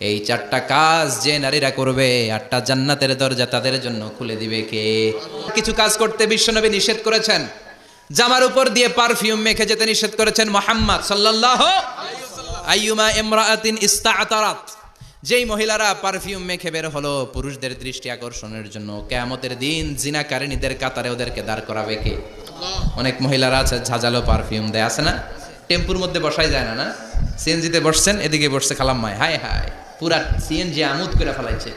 এই চারটা কাজ যে নারীরা করবে, আটটা জান্নাতের দরজা তাদের জন্য খুলে দিবে কে? কিছু কাজ করতে বিশ্বনবী নিষেধ করেছেন। জামার উপর দিয়ে পারফিউম মেখে যেতে নিষেধ করেছেন মোহাম্মদ সাল্লাল্লাহু আইয়ুমা ইমরাআতিন ইস্তাআতারাত। যেই মহিলারা পারফিউম মেখে বের হলো, পুরুষদের দৃষ্টি আকর্ষণের জন্য কেয়ামতের দিন জিনাকারিনীদের কাতারে ওদেরকে দাঁড় করাবে কে? অনেক মহিলারা আছে, ঝাঁঝালো পারফিউম দেয়, আছে না? টেম্পুর মধ্যে বসাই যায় না না? সিএনজিতে বসছেন, এদিকে বসছে খালাম্মায় হায় হায়। পুরা সিএনজি আমুদ করে ফেলাইছে।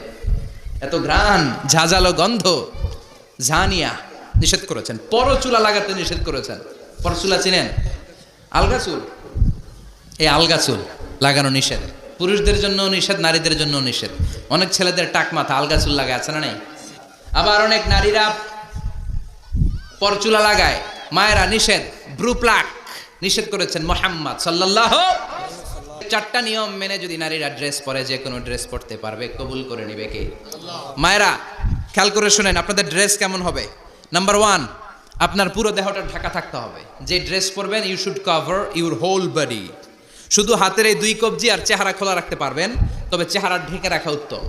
এত ঘ্রাণ, ঝাঁঝালো গন্ধ, ঝানিয়া নিষেধ করেছেন। পরচুলা লাগাতে নিষেধ করেছেন। পরচুলা চিনেন? আলগা চুল। এই আলগা চুল লাগানো নিষেধ। পুরুষদের জন্য নিষেধ, নারীদের জন্য নিষেধ। অনেক ছেলেদের টাক মাথা আলগা চুল লাগায়, আছে না নাই? আবার অনেক নারীরা পরচুলা লাগায়। মায়েরা নিষেধ ব্রু প্লাক নিষেধ করেছেন মোহাম্মদ সাল্লাল্লাহু চারটা নিয়ম মেনে যদি নারীরা ড্রেস পরে, যে কোনো ড্রেস পরতে পারবে, কবুল করে নিবে কে? মায়েরা, খেয়াল করে শুনেন, আপনাদের ড্রেস কেমন হবে? নাম্বার ওয়ান আপনার পুরো দেহটা ঢাকা থাকতে হবে। যে ড্রেস পরবেন you should cover your whole body শুধু হাতের এই দুই কবজি আর চেহারা খোলা রাখতে পারবেন, তবে চেহারা ঢেকে রাখা উত্তম।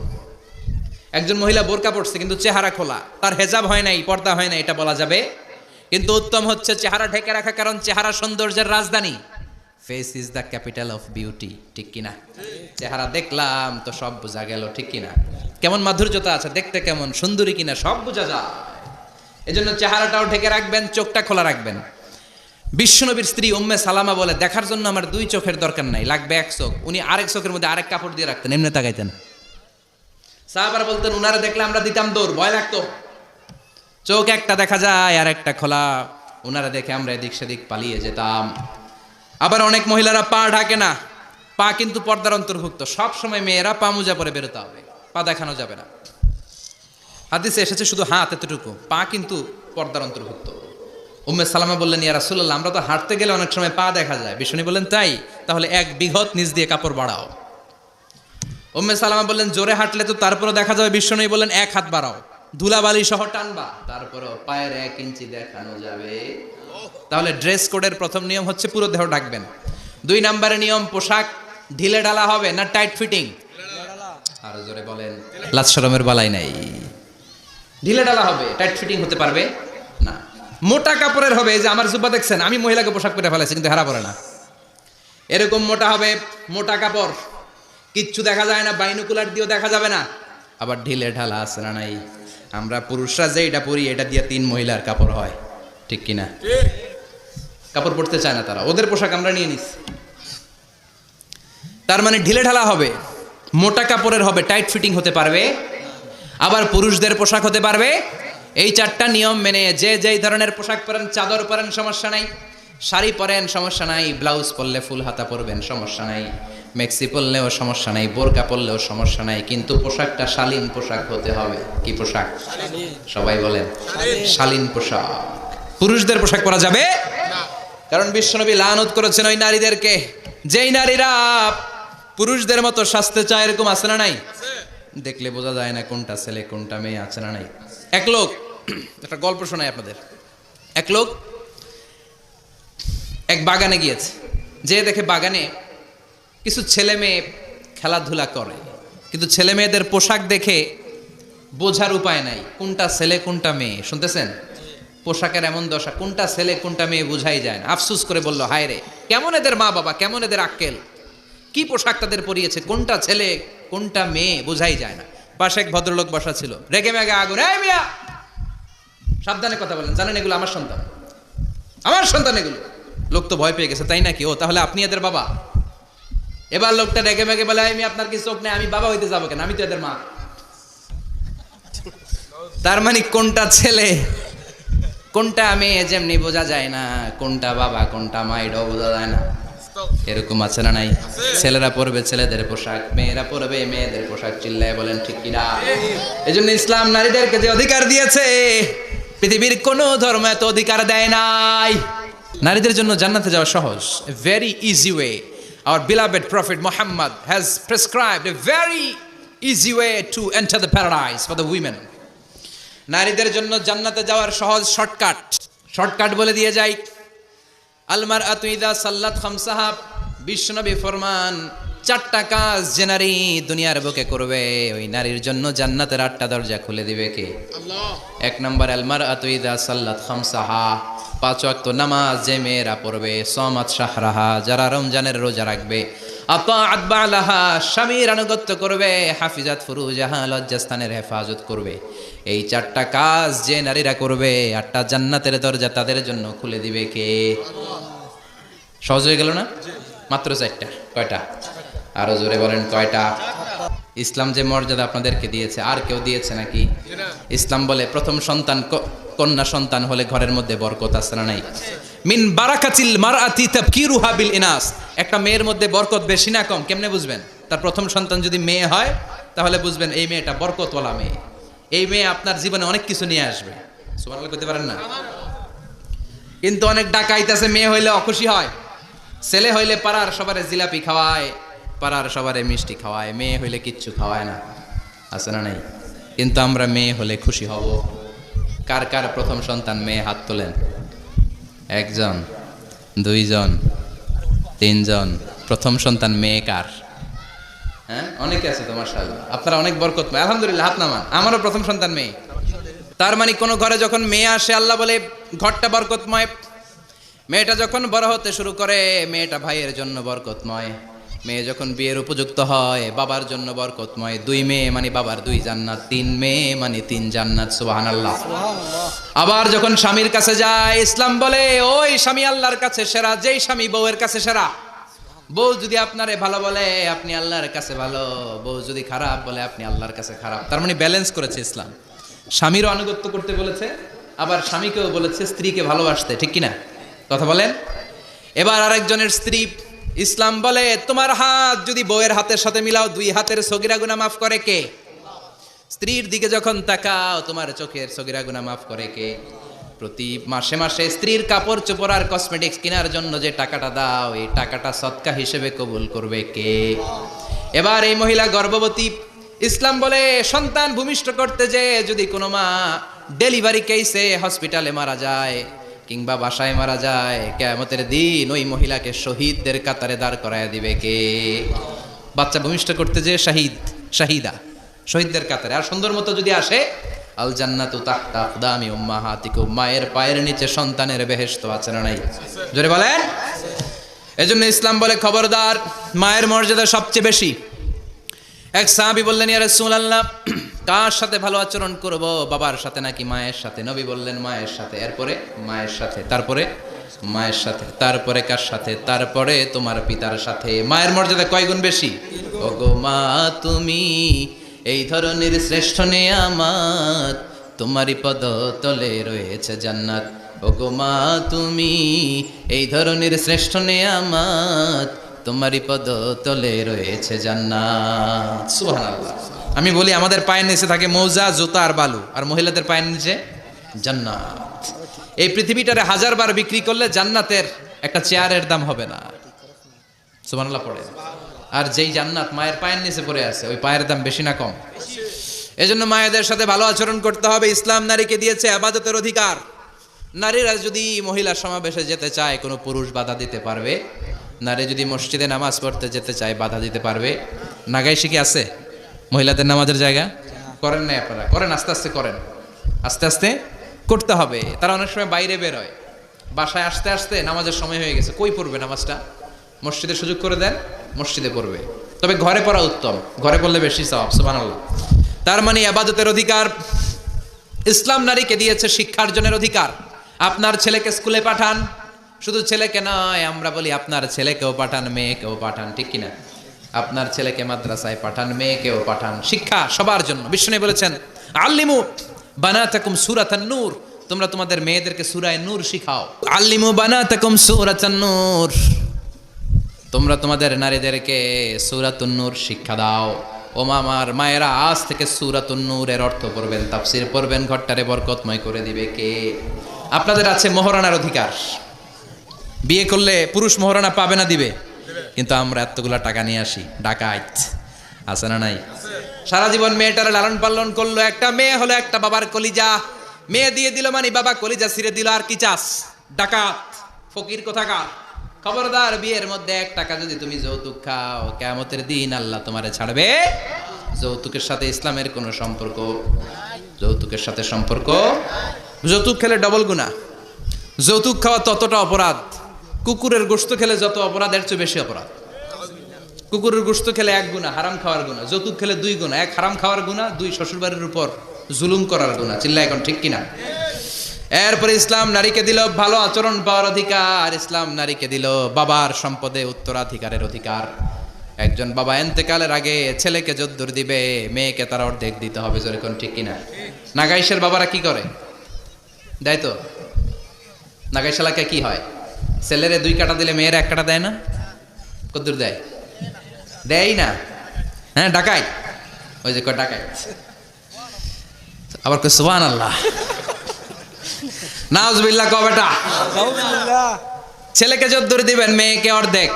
একজন মহিলা বোরকা পড়ছে কিন্তু চেহারা খোলা। তার হেজাব হয় নাই, পর্দা হয় না এটা বলা যাবে। কিন্তু উত্তম হচ্ছে চেহারা ঢেকে রাখা, কারণ চেহারা সৌন্দর্যের রাজধানী। Face is the capital of beauty ঠিক কিনা? চেহারা দেখলাম তো সব বোঝা গেল, ঠিক কিনা? কেমন মাধুর্যতা আছে? দেখতে কেমন? সুন্দরী কিনা? সব বোঝা যায়। এজন্য চেহারাটাও ঢেকে রাখবেন, চোখটা খোলা রাখবেন। বিশ্বনবীর স্ত্রী উম্মে সালামা বলে, দেখার জন্য আমার দুই চোখের দরকার নাই, লাগবে এক চোখ। উনি আরেক চোখের মধ্যে আরেক কাপড় দিয়ে রাখতেন, এমনি তাকাইতেন। সাহাবারা বলতেন, উনারা দেখলে আমরা দিতাম দৌড়, ভয় লাগতো। চোখ একটা দেখা যায়, আর একটা খোলা। ওনারা দেখে আমরা এদিক সেদিক পালিয়ে যেতাম। আবার অনেক মহিলারা পা ঢাকে না। পা কিন্তু পর্দার অন্তর্ভুক্ত। সব সময় মেয়েরা পা মোজা পরে বেরোতে হবে। পা দেখানো যাবে না। হাদিসে এসেছে শুধু হাত এতটুকু। পা কিন্তু পর্দার অন্তর্ভুক্ত। উম্মে সালামা বললেন, ইয়া রাসূলুল্লাহ, আমরা তো হাঁটতে গেলে অনেক সময় পা দেখা যায়। বিষ্ণু বললেন, তাই? তাহলে এক বিঘত নিচ দিয়ে কাপড় বাড়াও। উম্মে সালামা বললেন, জোরে হাঁটলে তো তারপরও দেখা যাবে। বিষ্ণু বললেন, এক হাত বাড়াও। ধুলাবালি সহ টানবা, তারপরও পায়ের এক ইঞ্চি দেখানো যাবে। তাহলে ড্রেস কোডের প্রথম নিয়ম হচ্ছে পুরো দেহ ঢাকবেন। দুই নম্বরের নিয়ম, পোশাক ঢিলে ঢালা হবে না টাইট ফিটিং আর জোরে বলেন লাজ শরমের বালাই নাই। ঢিলে ঢালা হবে টাইট ফিটিং হতে পারবে? না। মোটা কাপড়ের হবে যে আমার জুব্বা দেখছেন, আমি মহিলাকে পোশাক পরে ফেলেছি কিন্তু হেরা পড়ে না। এরকম মোটা হবে, মোটা কাপড়। কিচ্ছু দেখা যায় না, বাইনুকুলার দিয়েও দেখা যাবে না। আবার ঢিলে ঢালা আছে না নাই? আমরা পুরুষরা যে এটা পরি, এটা দিয়ে তিন মহিলার কাপড় হয়। ঠিক কিনা? কাপড় পরতে চায় না তারা। ওদের পোশাক আমরা নিয়ে নিস তার মানে ঢিলে ঢালা হবে মোটা কাপড়ের হবে টাইট ফিটিং হতে পারবে আবার পুরুষদের পোশাক হতে পারবে। এই চারটা নিয়ম মেনে যে যেই ধরনের পোশাক পরেন চাদর পরেন সমস্যা নাই। শাড়ি পরেন সমস্যা নাই। ব্লাউজ পরলে ফুল হাতা পরবেন সমস্যা নাই। মেক্সি পরলেও সমস্যা নাই। বোরকা পরলেও সমস্যা নাই। কিন্তু পোশাকটা শালীন পোশাক হতে হবে। কি পোশাক? সবাই বলেন শালীন পোশাক। পুরুষদের পোশাক পরা যাবে? কারণ বিশ্বনবী লানত করেছেন ওই নারীদেরকে। যেই নারীরা পুরুষদের মতো স্বাস্থ্য চায়, এরকম আছে না নাই? দেখলে বোঝা যায় না কোনটা ছেলে, কোনটা মেয়ে আছে না নাই। এক লোক, একটা গল্প শোনাই আপনাদের। এক লোক এক বাগানে গিয়েছে। যে দেখে বাগানে কিছু ছেলে মেয়ে খেলাধুলা করে। কিন্তু ছেলে মেয়েদের পোশাক দেখে বোঝার উপায় নাই, কোনটা ছেলে, কোনটা মেয়ে। শুনতেছেন? পোশাকের এমন দশা, কোনটা ছেলে, কোনটা মেয়ে বোঝাই যায় না। আফসুস করে বলল, হায় রে, কেমন এদের মা বাবা, কেমন এদের আক্কেল? কি পোশাক তাদের পরিয়েছে, কোনটা ছেলে, কোনটা মেয়ে বোঝাই যায় না। পাশে এক ভদ্রলোক বসা ছিল। রেগে মেগে আগুন মিয়া! সাবধানে কথা বলেন, জানেন এগুলো আমার সন্তান? আমার সন্তান এগুলো। লোক তো ভয় পেয়ে গেছে, তাই নাকি? ও, তাহলে আপনি এদের বাবা? এবার লোকটা রেগে মেগে বলে আমি আপনার কি চোখ নেই? আমি বাবা হইতে যাব কেন? আমি তো এদের মা। তার মানে কোনটা ছেলে? কোনটা মেয়ে যেমনি বোঝা যায় না, কোনটা বাবা, কোনটা মা, এটাও বোঝা যায় না। এরকম আছে না নাই? ছেলেরা পরবে ছেলেদের পোশাক, মেয়েরা পরবে মেয়েদের পোশাক, চিল্লায় বলেন, ঠিক কিনা? এই জন্য ইসলাম নারীদেরকে যে অধিকার দিয়েছে, পৃথিবীর কোনো ধর্ম এত অধিকার দেয় নাই। নারীদের জন্য জান্নাতে যাওয়া সহজ very easy way our beloved prophet Muhammad has prescribed a very easy way to enter the paradise for the women. নারীদের জন্য জান্নাতে যাওয়ার সহজ শর্টকাট। শর্টকাট বলে দিয়ে যাই। আলমার আতুইদা সাল্লাত খামসাহাব বিশ্বনবী ফরমান চারটা কাজ যে নারী দুনিয়ার বুকে করবে ওই নারীর জন্য জান্নাতের আটটা দরজা খুলে দিবে কে? এক নম্বর আলমার আতুইদা সাল্লাত খামসাহা পাঁচ ওয়াক্ত নামাজ যে মেয়েরা পড়বে সমাত শাহরাহা যারা রমজানের রোজা রাখবে আতাআত বালাহা, স্বামীর আনুগত্য করবে, হাফিজাত ফুরুজাহা, লজ্জাস্থানের হেফাজত করবে। এই চারটা কাজ যে নারীরা করবে, আটটা জান্নাতের দরজা তাদের জন্য খুলে দিবে কে? সহজ হয়ে গেল না? মাত্র চারটা, কয়টা? আরও জোরে বলেন, কয়টা? ইসলাম যে মর্যাদা আপনাদেরকে দিয়েছে, আর কেউ দিয়েছে নাকি? ইসলাম বলে প্রথম সন্তান কন্যা সন্তান হলে ঘরের মধ্যে বরকত আছে না নাই? মিন বারাকাতিল মারআতি তাবকিরুহা বিল ইনাস। একটা মেয়ের মধ্যে বরকত বেশি না কম, কেমনে বুঝবেন? তার প্রথম সন্তান যদি মেয়ে হয়, তাহলে বুঝবেন এই মেয়েটা বরকতওয়ালা মেয়ে। এই মেয়ে আপনার জীবনে অনেক কিছু নিয়ে আসবে। সুবহানাল্লাহ করতে পারেন না? কিন্তু অনেক ডাকাইতেছে মেয়ে হইলে অখুশি হয়। ছেলে হইলে পাড়ার সবারে জিলাপি খাওয়ায়, পাড়ার সবারে মিষ্টি খাওয়ায়, মেয়ে হইলে কিচ্ছু খাওয়ায় না। আছে না নাই? কিন্তু আমরা মেয়ে হলে খুশি হব। কার কার প্রথম সন্তান মেয়ে হাত তোলেন? একজন, দুইজন, তিনজন, প্রথম সন্তান মেয়ে কার? হ্যাঁ অনেকে আছে তোমার সাথে আপনারা অনেক বরকত। আলহামদুলিল্লাহ, হাত নামান। আমারও প্রথম সন্তান মেয়ে। তার মানে কোনো ঘরে যখন মেয়ে আসে, আল্লাহ বলে, ঘরটা বরকতময়। মেয়েটা যখন বড় হতে শুরু করে, মেয়েটা ভাইয়ের জন্য বরকতময়। মেয়ে যখন বিয়ের উপযুক্ত হয় বাবার জন্য বরকতময় দুই মেয়ে মানে বাবার দুই জান্নাত তিন মেয়ে মানে তিন জান্নাত সুবাহান আল্লাহ আবার যখন স্বামীর কাছে যায় ইসলাম বলে ওই স্বামী আল্লাহর কাছে সেরা যেই স্বামী বউয়ের কাছে সেরা। বউ যদি আপনারে ভালো বলে আপনি আল্লাহর কাছে ভালো। বউ যদি খারাপ বলে আপনি আল্লাহর কাছে খারাপ। তার মানে ব্যালেন্স করেছে ইসলাম। স্বামীরও আনুগত্য করতে বলেছে আবার স্বামীকেও বলেছে স্ত্রীকে ভালোবাসতে। ঠিক কিনা? কথা বলেন? এবার আরেকজনের স্ত্রী ইসলাম বলে, তোমার হাত যদি বউয়ের হাতের সাথে মিলাও, দুই হাতের সগিরা গুনা মাফ করে কে? স্ত্রীর দিকে যখন তাকাও, তোমার চোখের সগিরা গুনা মাফ করে কে? প্রতি মাসে মাসে স্ত্রীর কাপড় চোপড় আর কসমেটিক্স কেনার জন্য যে টাকাটা দাও, এই টাকাটা সৎকা হিসেবে কবুল করবে কে? এবার এই মহিলা গর্ভবতী, ইসলাম বলে, সন্তান ভূমিষ্ঠ করতে যে যদি কোনো মা ডেলিভারি কেসে হসপিটালে মারা যায় কিংবা বাসায় মারা যায়, কেয়ামতের দিন ওই মহিলাকে শহীদদের কাতারে দাঁড় করায় দিবে কে? বাচ্চা ভূমিষ্ঠ করতে যে শাহিদ, শাহিদা, শহীদদের কাতারে। আর সুন্দর মতো যদি আসে আল জান্নাতু তাহতা আকদামি উম্মাহাতিকুম। মায়ের পায়ের নিচে সন্তানের বেহেশত আছে না নাই? জোরে বলেন? এজন্য ইসলাম বলে খবরদার, মায়ের মর্যাদা সবচেয়ে বেশি। এক সাহাবি বললেন, ইয়া রাসূলুল্লাহ কার সাথে ভালো আচরণ করব? বাবার সাথে নাকি মায়ের সাথে? নবী বললেন, মায়ের সাথে। এরপরে? মায়ের সাথে। তারপরে? মায়ের সাথে। তারপরে কার সাথে? তারপরে তোমার পিতার সাথে। মায়ের মর্যাদা কয় গুণ বেশি? ওগো মা, তুমি এই ধরনের শ্রেষ্ঠ নেয়ামাত তোমারই পদ তলে রয়েছে জান্নাত। ওগো মা, তুমি এই ধরনের শ্রেষ্ঠ নেয়ামাত তোমারই পদ তলে রয়েছে জান্নাত। সুবহানাল্লাহ। আমি বলি, আমাদের পায়ের নিচে থাকে মৌজা, জুতা আর বালু। আর মহিলাদের পায়ের নিচে জান্নাত। এই পৃথিবীটারে হাজার বার বিক্রি করলে জান্নাতের একটা চেয়ারের দাম হবে না। সুবহানাল্লাহ পড়ে। আর যেই জান্নাত মায়ের পায়ের নিচে পড়ে আছে, ওই পায়ের দাম বেশি না কম। এজন্য মায়েদের সাথে ভালো আচরণ করতে হবে। ইসলাম নারীকে দিয়েছে আবাদতের অধিকার। নারীরা যদি মহিলা সমাবেশে যেতে চায়, কোনো পুরুষ বাধা দিতে পারবে। নারী যদি মসজিদে নামাজ পড়তে যেতে চায়, বাধা দিতে পারবে। নাগাই শিখে আছে? মহিলাদের নামাজের জায়গা? করেন না আপনারা। করেন, আস্তে আস্তে করেন। আস্তে আস্তে করতে হবে। তারা অনেক সময় বাইরে বের হয়। বাসায় আসতে আসতে নামাজের সময় হয়ে গেছে। কই পড়বে নামাজটা? মসজিদে সুযোগ করে দেন, মসজিদে পড়বে। তবে ঘরে পড়া উত্তম। ঘরে পড়লে বেশি সব সুবহানাল্লাহ। তার মানে আবাদতের অধিকার, ইসলাম নারীকে দিয়েছে শিক্ষার্জনের অধিকার। আপনার ছেলেকে স্কুলে পাঠান। শুধু ছেলেকে নয়, আমরা বলি আপনার ছেলেকেও পাঠান, মেয়েকেও পাঠান, ঠিক কিনা? আপনার ছেলেকে মাদ্রাসায় পাঠান, মেয়েকেও পাঠান। শিক্ষা সবার জন্য। বিষ্ণু বলেছেন, আল্লিমু বানাতাকুম সুরাতান নূর। তোমরা তোমাদের মেয়েদেরকে সুরায় নূর শিখাও। আল্লিমু বানাতাকুম সুরাতান নূর। তোমরা তোমাদের নারীদেরকে সুরাতুন্নুর শিক্ষা দাও। ও মামার মায়েরা আজ থেকে সুরাতুন্নুরের অর্থ পড়বেন, তাফসির পড়বেন, ঘরটারে বরকতময় করে দিবে কে? আপনাদের আছে মহারানার অধিকার। বিয়ে করলে পুরুষ মহারানা পাবে না দিবে। কিন্তু আমরা এতগুলা টাকা নিয়ে আসি। ডাকাইত আছে না নাই? সারা জীবন মেয়েটারে লালন পালন করল। একটা মেয়ে হলো একটা বাবার কলিজা। মেয়ে দিয়ে দিল মানে বাবা কলিজা ছিঁড়ে দিল। আর কি চাস? ডাকাত। ফকির কোথাকার? খবরদার বিয়ের মধ্যে এক টাকা যদি তুমি যৌতুক খাও কেমতের দিন আল্লাহ তোমারে ছাড়বে। যৌতুকের সাথে ইসলামের কোনো সম্পর্ক? যৌতুকের সাথে সম্পর্ক? যৌতুক খেলে ডবল গুণা যৌতুক খাওয়া ততটা অপরাধ। কুকুরের গোস্ত খেলে যত অপরাধ, এর চেয়ে বেশি অপরাধ। কুকুরের গোস্ত খেলে এক গুণা, হারাম খাওয়ার গুণা। যৌতুক খেলে দুই গুণা, এক হারাম খাওয়ার গুণা, দুই শ্বশুরবাড়ির উপর জুলুম করার গুণা। চিল্লা, এখন ঠিক কিনা? এরপরে ইসলাম নারীকে দিল ভালো আচরণ পাওয়ার অধিকার। ইসলাম নারীকে দিল বাবার সম্পদে উত্তরাধিকারের অধিকার। একজন বাবা এন্তেকালের আগে ছেলেকে যদ্দুর দিবে, মেয়েকে তার অর্ধেক দিতে হবে যেরকম ঠিক কিনা? নাগাইশের বাবারা কি করে? দেয় তো? নাগাইশালাকে কি হয়? ছেলেরে দুই কাটা দিলে মেয়ের এক কাটা দেয় না? কদ্দুর দেয়? দেয় না? হ্যাঁ ডাকাই ওই যে কয় ডাকাই আবার কই সুবহান আল্লাহ নাউজবিল্লাহ। কবেটা ছেলেকে যদ্দুর দিবেন মেয়েকে অর্ধেক।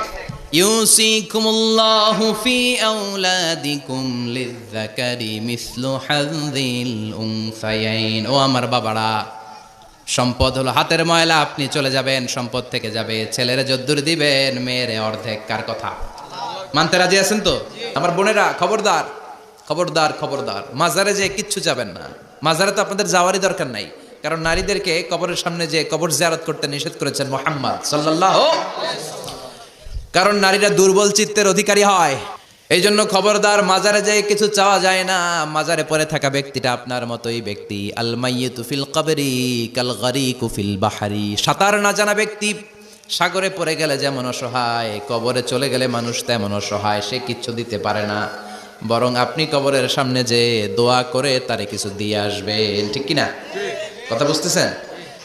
ইউসিকুমুল্লাহু ফি আওলাদিকুম লিযযাকারি মিসলু হাযিল উনসায়াইন। ও আমার বাবারা সম্পদ হলো হাতের ময়লা, আপনি চলে যাবেন, সম্পদ থেকে যাবে। ছেলেরা যদ্দুর দিবেন, মেয়েরে অর্ধেক, কার কথা? মানতে রাজি আছেন তো? আমার বোনেরা, খবরদার খবরদার খবরদার। মাজারে যে কিচ্ছু যাবেন না। মাজারে তো আপনাদের যাওয়ারই দরকার নাই। কারণ নারীদেরকে কবরের সামনে যে কবর জিয়ারত করতে নিষেধ করেছেন মোহাম্মদ সাল্লাল্লাহ কারণ নারীরা দুর্বল চিত্তের অধিকারী হয়। এই জন্য খবরদার মাজারে যেয়ে কিছু চাওয়া যায় না। মাজারে পরে থাকা ব্যক্তিটা আপনার মতোই ব্যক্তি। আল মাইয়িতু ফিল কবরি কাল গারিকু ফিল বাহারি। সাঁতার না জানা ব্যক্তি, সাগরে পড়ে গেলে যেমন অসহায়, কবরে চলে গেলে মানুষ তেমন অসহায়, সে কিচ্ছু দিতে পারে না। বরং আপনি কবরের সামনে যে দোয়া করে, তারে কিছু দিয়ে আসবেন। ঠিক কিনা? কথা বুঝতেছেন?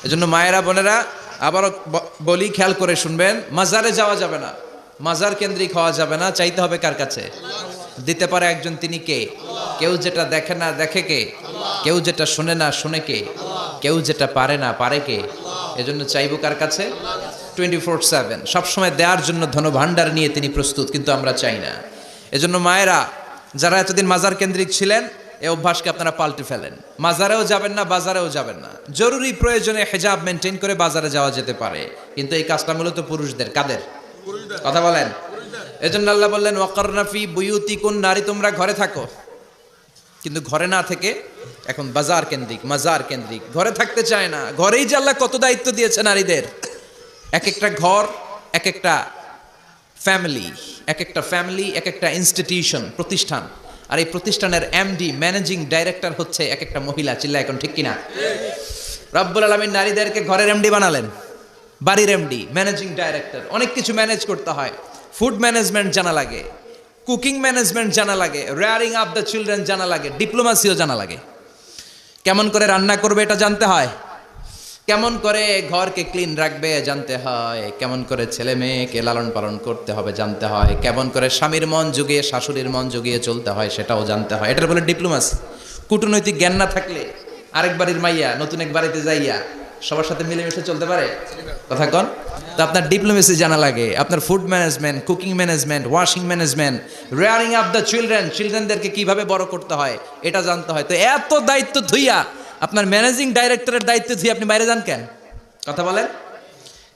এজন্য মায়েরা, বোনেরা, আবারও বলি, খেয়াল করে শুনবেন, মাজারে যাওয়া যাবে না। মাজার কেন্দ্রিক হওয়া যাবে না, চাইতে হবে কার কাছে? দিতে পারে একজন তিনি কে? কেউ যেটা দেখে না, দেখে কে? কেউ যেটা শুনে না, শুনে কে? কেউ যেটা পারে না, পারে কে? এজন্য চাইব কার কাছে? Twenty four seven. সবসময় দেওয়ার জন্য ধনভাণ্ডার নিয়ে তিনি প্রস্তুত, কিন্তু আমরা চাই না। এজন্য মায়েরা, যারা এতদিন মাজার কেন্দ্রিক ছিলেন এই অভ্যাসকে আপনারা পাল্টে ফেলেন। মাজারেও যাবেন না, বাজারেও যাবেন না। জরুরি প্রয়োজনে হেজাব মেনটেন করে বাজারে যাওয়া যেতে পারে, কিন্তু এই কাজটা মূলত পুরুষদের, কাদের? কথা বলেন। এজন্য আল্লাহ বললেন ওয়াকারনাফি বুয়ুতি কোন নারী তোমরা ঘরে থাকো। কিন্তু ঘরে না থেকে এখন বাজার কেন্দ্রিক মাজার কেন্দ্রিক। ঘরে থাকতে চায় না। ঘরেই যে আল্লাহ কত দায়িত্ব দিয়েছে নারীদের। এক একটা ঘর এক একটা ফ্যামিলি এক একটা ফ্যামিলি এক একটা ইনস্টিটিউশন প্রতিষ্ঠান। আর এই প্রতিষ্ঠানের এমডি ম্যানেজিং ডাইরেক্টর হচ্ছে এক একটা মহিলা। চিল্লা এখন ঠিক কিনা? রব্বুল আলমীর নারীদেরকে ঘরের এমডি বানালেন। বাড়ির এমডি ম্যানেজিং ডাইরেক্টর অনেক কিছু ম্যানেজ করতে হয়। ফুড ম্যানেজমেন্ট জানা লাগে কুকিং ম্যানেজমেন্ট জানা লাগে রেয়ারিং আপ দ্য চিলড্রেন জানা লাগে ডিপ্লোমাসিও জানা লাগে। কেমন করে রান্না করবে এটা জানতে হয়? কেমন করে ঘরকে ক্লিন রাখবে জানতে হয়। কেমন করে ছেলে মেয়েকে লালন পালন করতে হবে জানতে হয়। কেমন করে স্বামীর মন জুগিয়ে, শাশুড়ির মন জুগিয়ে চলতে হয় সেটাও জানতে হয়। এটার বলে ডিপ্লোমাসি কূটনৈতিক জ্ঞান না থাকলে আরেক বাড়ির মাইয়া, নতুন এক বাড়িতে যাইয়া সবার সাথে মিলেমিশে চলতে পারে? কথা কন। তো আপনার ডিপ্লোমেসি জানা লাগে আপনার food management cooking management washing management rearing up the children চিলড্রেনদেরকে কীভাবে বড় করতে হয় এটা জানতে হয়। তো এত দায়িত্ব ধুইয়া আপনার ম্যানেজিং ডাইরেক্টরের দায়িত্ব ধুই আপনি বাইরে যান কেন? কথা বলেন।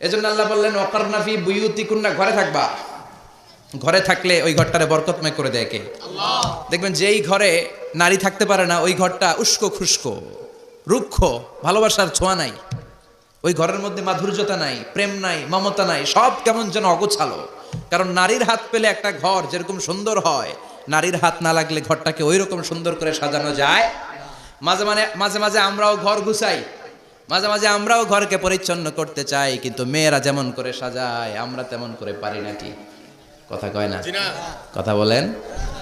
এজন্য আল্লাহ বললেন অকারনাফি বুয়ুতি কুন্না ঘরে থাকবা। ঘরে থাকলে ওই ঘরটারে বরকতময় করে দেয় কে? দেখবেন যেই ঘরে নারী থাকতে পারে না ওই ঘরটা উস্কো খুস্কো রুক্ষ ভালোবাসার ছোঁয়া নাই। ওই ঘরের মধ্যে মাধুর্যতা নাই প্রেম নাই মমতা নাই সব কেমন যেন অগোছালো। কারণ নারীর হাত পেলে একটা ঘর যেরকম সুন্দর হয় নারীর হাত না লাগলে ঘরটাকে ওই রকম সুন্দর করে সাজানো যায়। মাঝে মানে মাঝে মাঝে আমরাও ঘর গুছাই মাঝে মাঝে আমরাও ঘরকে পরিচ্ছন্ন করতে চাই কিন্তু মেয়েরা যেমন করে সাজায় আমরা তেমন করে পারি নাকি কথা কয় না? কথা বলেন?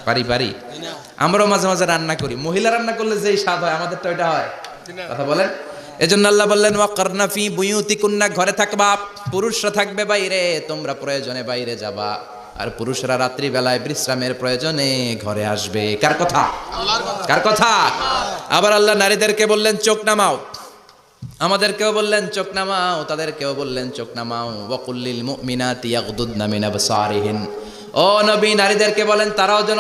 পারি পারি। আমরাও মাঝে মাঝে রান্না করি। মহিলা রান্না করলে যেই স্বাদ হয় আমাদের তো এটা হয় কথা বলেন? এজন্য আল্লাহ বললেন ওয়াকারনা ফি বুয়ুতিকুন্না, ঘরে থাকবা, পুরুষরা থাকবে বাইরে, তোমরা প্রয়োজনে বাইরে যাবা। আর পুরুষরা রাত্রি বেলায় বিশ্রামের প্রয়োজনে ঘরে আসবে। কার কথা? কার কথা? আবার আল্লাহ নারীদেরকে বললেন, চোখ নামাও। আমাদেরকেও বললেন, চোখ নামাও। তাদেরকেও বললেন, চোখ নামাও। ওয়াকুল্লিল মুমিনাতি ইয়াগদুদনা মিন আবসারিহিন। ও নবী, নারীদেরকে বলেন, তারাও যেন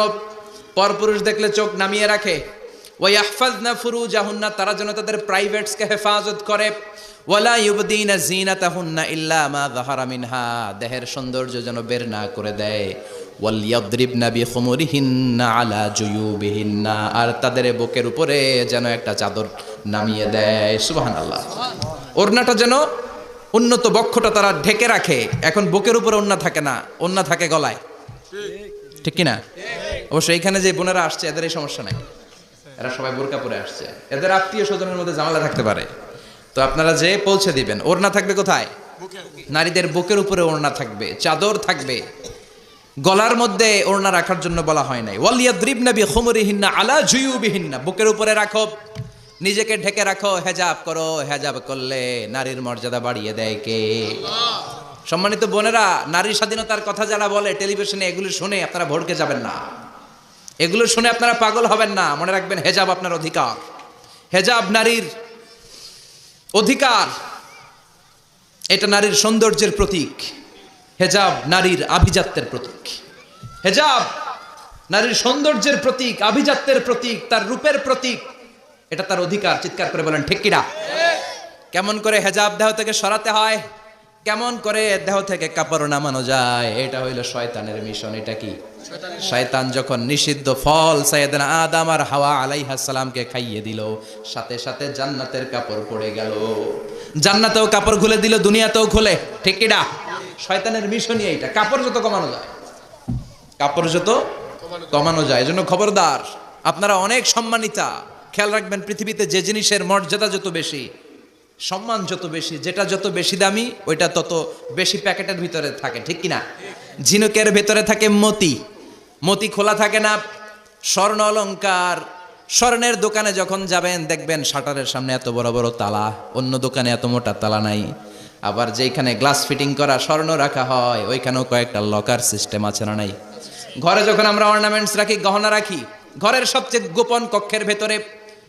পরপুরুষ দেখলে চোখ নামিয়ে রাখে। ওয়াহফাজনা ফুরুজাহুন্না, তারা যেন তাদের প্রাইভেটসকে হেফাজত করে। ওয়ালা ইউবদিনা জিনাতাহুন্না ইল্লা মা যাহারা মিনহা, দেহের সৌন্দর্য যেন বের না করে দেয়। ওয়াল ইয়াদরিবনা বিখুমুরিহিন্না আলা জুয়ুবিহিন্না, আর তাদের বুকের উপরে যেন একটা চাদর নামিয়ে দেয়। সুবহানাল্লাহ। ওড়নাটা যেন উন্নত বক্ষটা তারা ঢেকে রাখে। এখন বুকের উপরে ওড়না থাকে না, ওড়না থাকে গলায়। ঠিক কি না অবশ্য এখানে যে বোনেরা আসছে, এদের এই সমস্যা নাই। এরা সবাই বোরকা পরে আসছে। এদের আত্মীয় স্বজনের মধ্যে ঝামেলা থাকতে পারে। তো আপনারা যে পৌঁছে দিবেন ওড়না থাকবে কোথায়? নারীদের বুকের উপরে ওড়না থাকবে চাদর থাকবে। গলার মধ্যে ওড়না রাখার জন্য বলা হয় নাই। ওয়ালিয়াদ্রিবনা বিখুমরিহিন্না আলা জুয়ুবিহিন্না। বুকের উপরে রাখো। নিজেকে ঢেকে রাখো। হেজাব করো। হেজাব করলে নারীর মর্যাদা বাড়িয়ে দেয় কে? সম্মানিত বোনেরা নারী স্বাধীনতার কথা যারা বলে টেলিভিশনে এগুলি শুনে আপনারা ভড়কে যাবেন না। এগুলো শুনে আপনারা পাগল হবেন না। মনে রাখবেন হেজাব আপনার অধিকার। হেজাব নারীর অধিকার। এটা নারীর সৌন্দর্যের প্রতীক। হেজাব নারীর আভিজাত্যের প্রতীক। হেজাব নারীর সৌন্দর্যের প্রতীক, আভিজাত্যের প্রতীক, তার রূপের প্রতীক। এটা তার অধিকার। চিৎকার করে বলেন, ঠিক কিনা কেমন করে হেজাব দেহ থেকে সরাতে হয়? কেমন করে দেহ থেকে কাপড় নামানো যায়? এটা হইল শয়তানের মিশন। এটা কি? শয়তান যখন নিষিদ্ধ ফল সাইয়েদান আদম আর হাওয়া আলাইহাস সালামকে খাইয়ে দিল, সাথে সাথে জান্নাতের কাপড় পড়ে গেল। জান্নাতেও কাপড় খুলে দিল, দুনিয়াতেও খুলে। ঠিক কিনা শয়তানের মিশনই এইটা, কাপড় যত কমানো যায়। কাপড় যত কমানো যায় এজন্য খবরদার, আপনারা অনেক সম্মানিতা। খেয়াল রাখবেন, পৃথিবীতে যে জিনিসের মর্যাদা যত বেশি, সম্মান যত বেশি, যেটা যত বেশি দামি, ওইটা তত বেশি প্যাকেটের ভিতরে থাকে। ঠিক কিনা ঝিনুকের ভেতরে থাকে মতি। মতি খোলা থাকে না। স্বর্ণ অলঙ্কার স্বর্ণের দোকানে যখন যাবেন, দেখবেন শাটারের সামনে এত বড় বড় তালা, অন্য দোকানে এত মোটা তালা নাই। আবার যেখানে গ্লাস ফিটিং করা স্বর্ণ রাখা হয়, ওইখানেও কয়েকটা লকার সিস্টেম আছে না নাই? ঘরে যখন আমরা অর্নামেন্টস রাখি, গহনা রাখি, ঘরের সবচেয়ে গোপন কক্ষের ভেতরে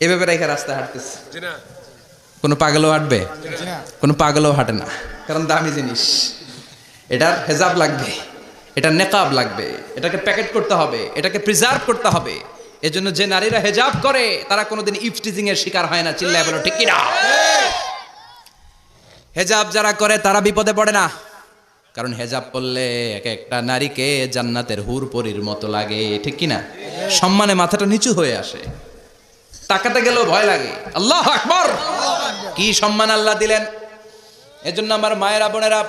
এইভাবে রেখে রাস্তায় হাঁটতেছে। কোনো পাগলও হাঁটবে কোনো পাগলও হাঁটে না। কারণ দামি জিনিস। এটার হেজাব লাগবে এটা নেকাব লাগবে এটাকে প্যাকেট করতে হবে এটাকে প্রিজার্ভ করতে হবে। এজন্য যে নারীরা হেজাব করে তারা কোনোদিন ইফটিজিং এর শিকার হয় না চিল্লায় বলো ঠিক না? হেজাব যারা করে তারা বিপদে পড়ে না। কারণ হেজাব পরলে এক একটা নারীকে জান্নাতের হুর পরির মতো লাগে ঠিক কিনা সম্মানে মাথাটা নিচু হয়ে আসে। তাকাতে গেলেও ভয় লাগে। আল্লাহ আকবর। কি সম্মান আল্লাহ দিলেন। এজন্য আমার মায়েরা, বোনেরা,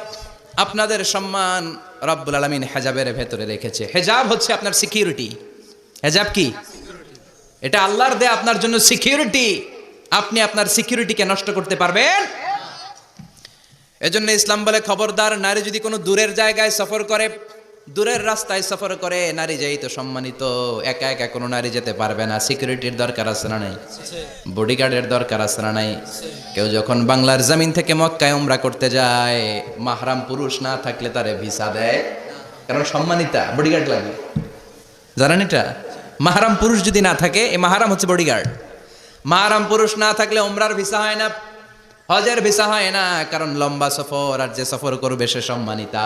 আপনাদের সম্মান রব্বুল আলমিন হেজাবের ভেতরে রেখেছে। হেজাব হচ্ছে আপনার সিকিউরিটি হেজাব কি? এটা আল্লাহর দে আপনার জন্য সিকিউরিটি আপনি আপনার সিকিউরিটিকে নষ্ট করতে পারবেন। এজন্য ইসলাম বলে, খবরদার নারী যদি কোনো দূরের জায়গায় সফর করে দূরের রাস্তায় সফর করে নারী যেই তো সম্মানিত, একা একা কোনো নারী যেতে পারবে না। সিকিউরিটির দরকার আছে না নাই? বডিগার্ডের দরকার আছে না নাই? কেউ যখন বাংলার জমিন থেকে মক্কায় উমরা করতে যায়, মাহরাম পুরুষ না থাকলে তারে ভিসা দেয়। কারণ সম্মানিতা বডিগার্ড লাগে। জানেন এটা? মাহারাম পুরুষ যদি না থাকে এই মাহারাম হচ্ছে বডিগার্ড মাহারাম পুরুষ না থাকলে উমরার ভিসা হয় না, হজের ভিসা হয় না। কারণ লম্বা সফর আর যে সফর করবে সে সম্মানিতা।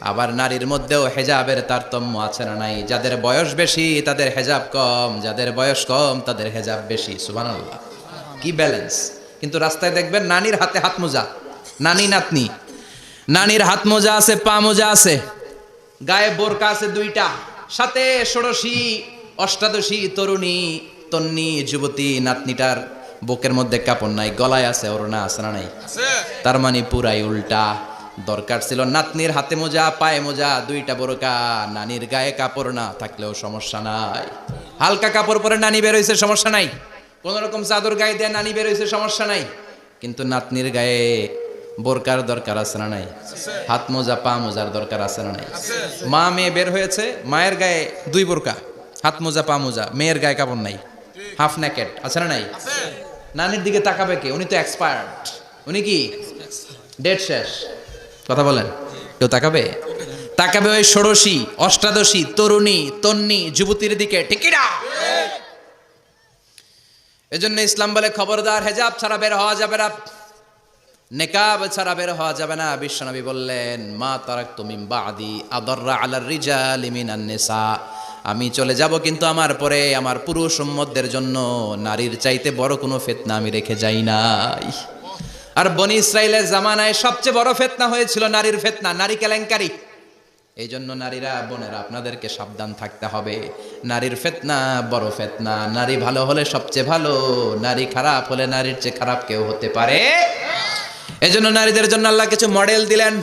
আবার নারীর মধ্যেও হেজাবের তারতম্য আছে না নাই? যাদের বয়স বেশি তাদের হেজাব কম। যাদের বয়স কম তাদের হেজাব বেশি। সুবহানাল্লাহ। কি ব্যালেন্স কিন্তু রাস্তায় দেখবেন নানির হাতে হাত মোজা। নানি নাতনি। নানির হাত মোজা আছে পা মোজা আছে। গায়ে বোরকা আছে দুইটা। সাথে ষোড়শী অষ্টাদশী তরুণী তন্নি যুবতী নাতনিটার বুকের মধ্যে কাপড় নাই। গলায় আছে ওড়না আছে না নাই? তার মানে পুরাই উল্টা। দরকার ছিল নাতনির হাতে মোজা পায়ে মোজা দুইটা বোরকা। নানির গায়ে কাপড় না থাকলেও সমস্যা নাই। হালকা কাপড় পরে নানি বেরোইছে সমস্যা নাই। কোন রকম চাদর গায়ে দেয় নানি বেরোইছে সমস্যা নাই। কিন্তু নাতনির গায়ে বোরকার দরকার আছে না নাই? হাত মোজা পা মোজার দরকার আছে না নাই? মা মেয়ে বের হয়েছে মায়ের গায়ে দুই বোরকা। হাত মোজা পা মোজা মেয়ের গায়ে কাপড় নাই। হাফ ন্যাকেট আছে না নাই? নানির দিকে তাকাবে কে? উনি তো এক্সপার্ট উনি কি? ডেট শেষ। কথা বলেন। কেউ তাকাবে? তাকাবে ওই ষোড়শী, অষ্টাদশী, তরুণী, তন্নি, যুবতীর দিকে। ঠিকিরা এজন্য ইসলাম বলে, খবরদার হেজাব ছাড়া বের হওয়া যাবে না। নেকাব ছাড়া বের হওয়া যাবে না। বিশ্বনবী বললেন, মা তারাক তুমি বাদি আদররা আলার রিজাল মিনান নিসা। আমি চলে যাব কিন্তু আমার পরে, আমার পুরুষ উম্মতদের জন্য। নারীর চাইতে বড় কোনো ফেতনা আমি রেখে যাই নাই। আর বনি ইসরায়েলের জামানায় সবচেয়ে বড় ফেতনা হয়েছিল নারীর ফেতনা, নারী কেলেঙ্কারি। এই জন্য নারীরা, বোনেরা, আপনাদেরকে সাবধান থাকতে হবে। নারীর ফেতনা বড় ফেতনা, নারী ভালো হলে সবচেয়ে ভালো, নারী খারাপ হলে নারীর চেয়ে খারাপ কেউ হতে পারে। এজন্য নারীদের জন্য আল্লাহ কিছু মডেল দিলেন।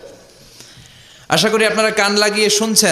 আশা করি আপনারা কান লাগিয়ে শুনছেন।